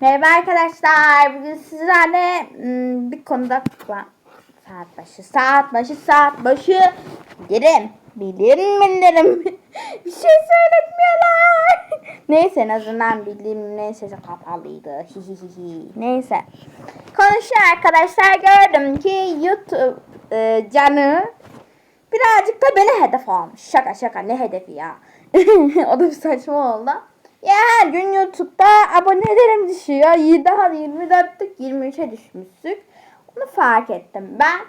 Merhaba arkadaşlar. Bugün sizlerle hmm, bir konuda saat başı, saat başı, saat başı derim. Bilirim bilirim. bir şey söyletmiyorlar. Neyse en azından bildiğim ne sesi kapalıydı. Neyse. Konuşuyor arkadaşlar. Gördüm ki YouTube e, canı birazcık da beni hedef almış. Şaka şaka ne hedefi ya. o da bir saçma oldu. Ya her gün YouTube'da abonelerim düşüyor. Daha 24'lük 23'e düşmüştük. Onu fark ettim ben.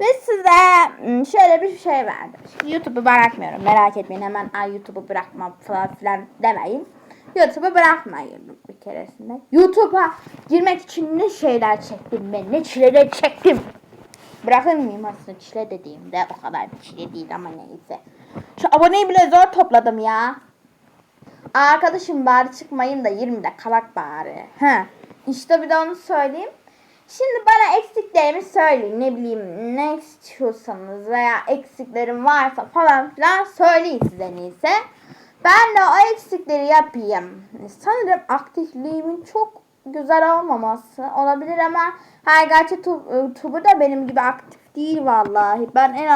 Ve size ım, şöyle bir şey verdim. YouTube'u bırakmıyorum. Merak etmeyin hemen ay YouTube'u bırakma falan filan demeyin. YouTube'u bırakmayın bir keresinde. YouTube'a girmek için ne şeyler çektim ben. Ne çileler çektim. Bırakır mıyım aslında çile dediğimde o kadar çile değil ama neyse. Şu aboneyi bile zor topladım ya. Arkadaşım bari çıkmayın da 20'de kalak bari. He. İşte bir de onu söyleyeyim. Şimdi bana eksiklerimi söyleyin. Ne bileyim ne istiyorsanız veya eksiklerim varsa falan filan söyleyin size iyisi. Ben de o eksikleri yapayım. Sanırım aktifliğimin çok güzel olmaması olabilir ama her gerçi tu- tubu da benim gibi aktif değil vallahi. Ben en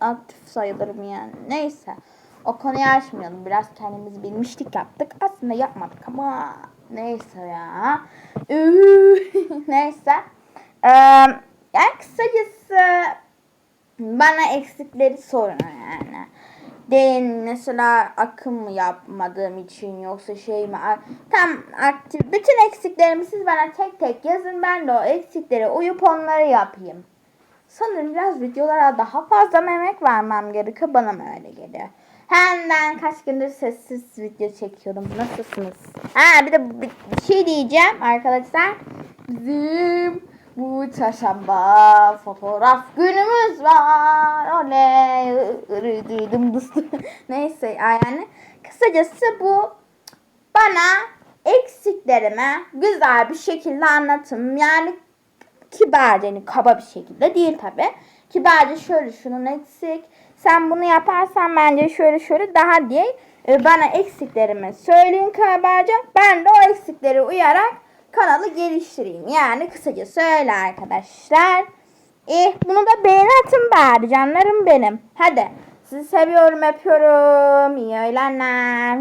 aktif sayılırım yani. Neyse. O konuyu açmayalım. Biraz kendimizi bilmişlik yaptık. Aslında yapmadık ama neyse ya. Neyse. Ee, yani kısacası bana eksikleri sorun yani. Deyin mesela akım mı yapmadığım için yoksa şey mi tam aktif bütün eksiklerimi siz bana tek tek yazın ben de o eksiklere uyup onları yapayım. Sanırım biraz videolara daha fazla emek vermem gerekiyor bana mı öyle geliyor. Hem ben kaç gündür sessiz video çekiyorum. Nasılsınız? Ha bir de bir şey diyeceğim arkadaşlar. Bizim bu çarşamba fotoğraf günümüz var. Oley. Neyse yani. Kısacası bu bana eksiklerimi güzel bir şekilde anlatın. Yani kibarca yani kaba bir şekilde değil tabi. Kibarca şöyle şunun eksik. Sen bunu yaparsan bence şöyle şöyle daha diye e, bana eksiklerimi söyleyin kibarca. Ben de o eksikleri uyarak kanalı geliştireyim. Yani kısaca söyle arkadaşlar. Eh bunu da beğeni atın bari canlarım benim. Hadi sizi seviyorum öpüyorum. İyi öğlenler.